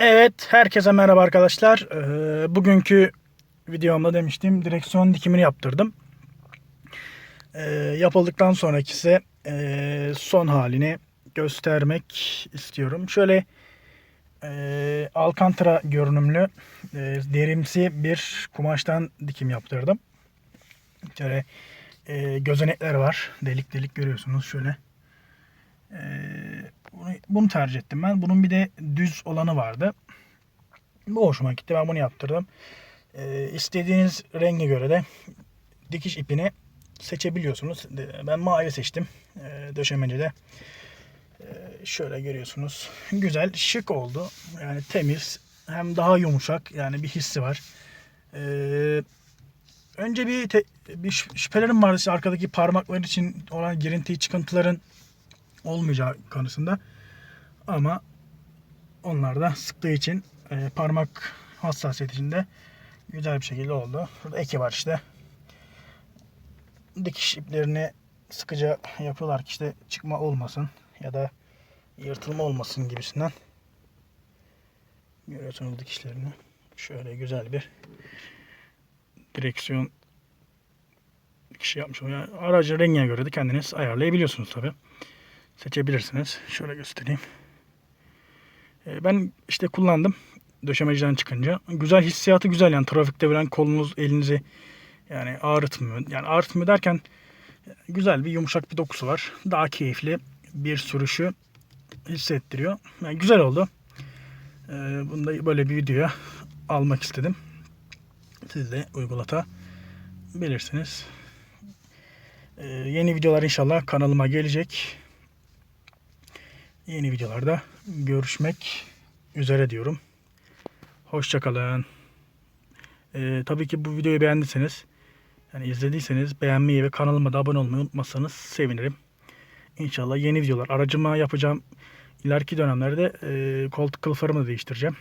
Evet, herkese merhaba arkadaşlar. Ee, bugünkü videomda demiştim direksiyon dikimini yaptırdım. Ee, yapıldıktan sonraki ise e, son halini göstermek istiyorum. Şöyle e, alcantara görünümlü e, derimsi bir kumaştan dikim yaptırdım. Şöyle e, gözenekler var. Delik delik görüyorsunuz şöyle. Ee, bunu, bunu tercih ettim ben. Bunun bir de düz olanı vardı. Bu hoşuma gitti. Ben bunu yaptırdım. Ee, istediğiniz renge göre de dikiş ipini seçebiliyorsunuz. De- Ben mavi seçtim. Ee, döşemecede. Ee, şöyle görüyorsunuz. Güzel, şık oldu. Yani temiz. Hem daha yumuşak. Yani bir hissi var. Ee, önce bir, te- bir şüp- şüphelerim vardı. İşte arkadaki parmaklar için olan girinti çıkıntıların olmayacağı konusunda. Ama onlar da sıktığı için e, parmak hassasiyeti içinde güzel bir şekilde oldu. Burada eki var işte. Dikiş iplerini sıkıca yapıyorlar ki işte çıkma olmasın ya da yırtılma olmasın gibisinden. Görüyorsunuz dikişlerini. Şöyle güzel bir direksiyon dikişi yapmış. Yani aracın rengine göre de kendiniz ayarlayabiliyorsunuz tabi seçebilirsiniz. Şöyle göstereyim. Ee, Ben işte kullandım döşemeciden çıkınca. Güzel hissiyatı güzel yani trafikte falan kolunuz elinizi yani ağrıtmıyor. Yani ağrıtmıyor derken güzel bir yumuşak bir dokusu var. Daha keyifli bir sürüşü hissettiriyor. Yani güzel oldu. Ee, Bunu da böyle bir videoya almak istedim. Siz de uygulatabilirsiniz. Ee, Yeni videolar inşallah kanalıma gelecek yeni videolarda görüşmek üzere diyorum. Hoşçakalın. Ee, tabii ki bu videoyu beğendiyseniz yani izlediyseniz beğenmeyi ve kanalıma da abone olmayı unutmazsanız sevinirim. İnşallah yeni videolar aracıma yapacağım. İleriki dönemlerde e, koltuk kılıflarımı da değiştireceğim.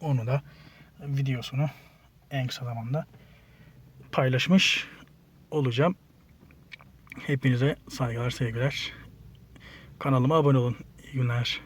Onu da videosunu en kısa zamanda paylaşmış olacağım. Hepinize saygılar, sevgiler. Kanalıma abone olun. İyi günler.